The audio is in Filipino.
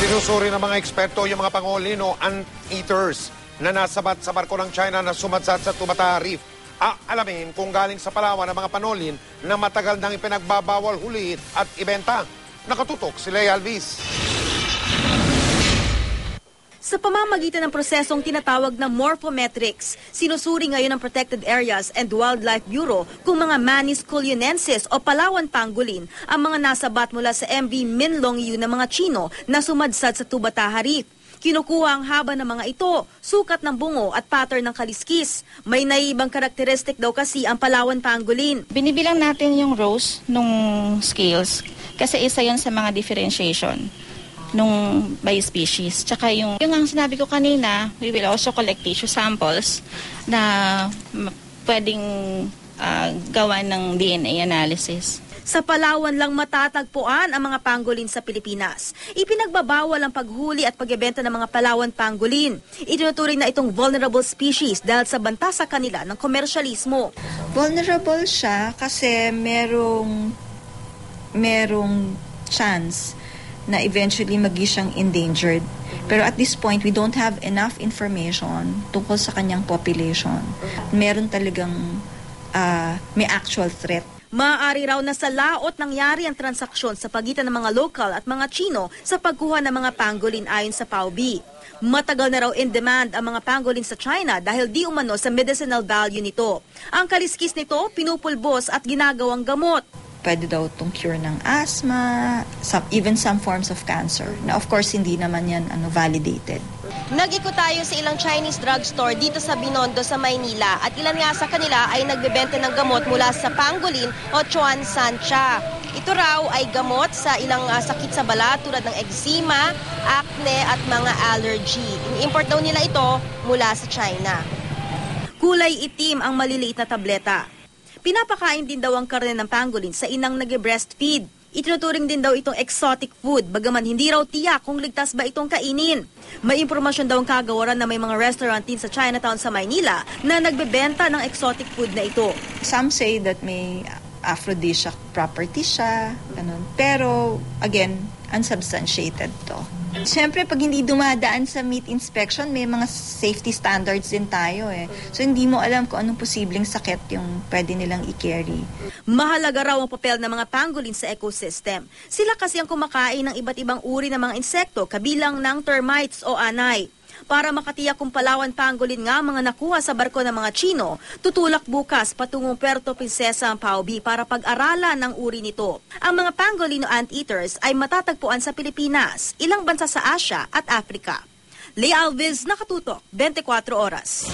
Sinusuri ng mga eksperto yung mga pangolin o ant-eaters na nasabat sa barko ng China na sumadsad sa Tubata Reef. Ah, alamin kung galing sa Palawan ng mga panolin na matagal nang ipinagbabawal hulihin at ibenta. Nakatutok si Lea Alvis. Sa pamamagitan ng prosesong tinatawag na morphometrics, sinusuri ngayon ng Protected Areas and Wildlife Bureau kung mga Manis culienensis o Palawan pangolin ang mga nasabat mula sa MV Minlong Yu ng mga Chino na sumadsad sa Tubataha Reef. Kinukuha ang haba ng mga ito, sukat ng bungo at pattern ng kaliskis. May naibang karakteristik daw kasi ang Palawan pangolin. Binibilang natin yung rows nung scales kasi isa yon sa mga differentiation nung by species. Tsaka yung, yung ang sinabi ko kanina, we will also collect tissue samples na pwedeng ah, gawa ng DNA analysis. Sa Palawan lang matatagpuan ang mga pangolin sa Pilipinas. Ipinagbabawal ang paghuli at pagbebenta ng mga Palawan pangolin. Itinuturing na itong vulnerable species dahil sa banta sa kanila ng komersyalismo. vulnerable siya kasi merong merong chance na eventually magi endangered. Pero at this point, we don't have enough information tungkol sa kanyang population. Meron talagang ah, may actual threat. Maaari raw na sa laot nangyari ang transaksyon sa pagitan ng mga lokal at mga Chino sa pagkuha ng mga pangolin ayon sa PAUB. Matagal na raw in demand ang mga pangolin sa China dahil di umano sa medicinal value nito. Ang kaliskis nito, pinupulbos at ginagawang gamot. Pwede daw itong cure ng asthma, some, even some forms of cancer. Na of course, hindi naman yan ano, validated. Nag-ikot tayo sa ilang Chinese drugstore dito sa Binondo sa Maynila at ilan nga sa kanila ay nagbebenta ng gamot mula sa pangolin o Chuan Sancha. Ito raw ay gamot sa ilang ah, sakit sa balat tulad ng eczema, acne at mga allergy. In-import daw nila ito mula sa China. Kulay itim ang maliliit na tableta. Pinapakain din daw ang karne ng pangolin sa inang nag-breastfeed. Itinuturing din daw itong exotic food, bagaman hindi raw tiyak kung ligtas ba itong kainin. May impormasyon daw ang kagawaran na may mga restaurant din sa Chinatown sa Maynila na nagbebenta ng exotic food na ito. Some say that may aphrodisiac property siya, ganun. Pero, again, unsubstantiated to. Siyempre, pag hindi dumadaan sa meat inspection, may mga safety standards din tayo eh. So, hindi mo alam kung anong posibleng sakit yung pwede nilang i-carry. Mahalaga raw ang papel ng mga pangolin sa ecosystem. Sila kasi ang kumakain ng iba't ibang uri ng mga insekto kabilang ng termites o anay. Para makatiyak kung Palawan pangolin nga mga nakuha sa barko ng mga Chino, tutulak bukas patungong Puerto Princesa ang PAUB para pag-aralan ng uri nito. Ang mga pangolin o anteaters ay matatagpuan sa Pilipinas, ilang bansa sa Asia at Africa. Leigh Alves, Nakatutok, 24 Oras.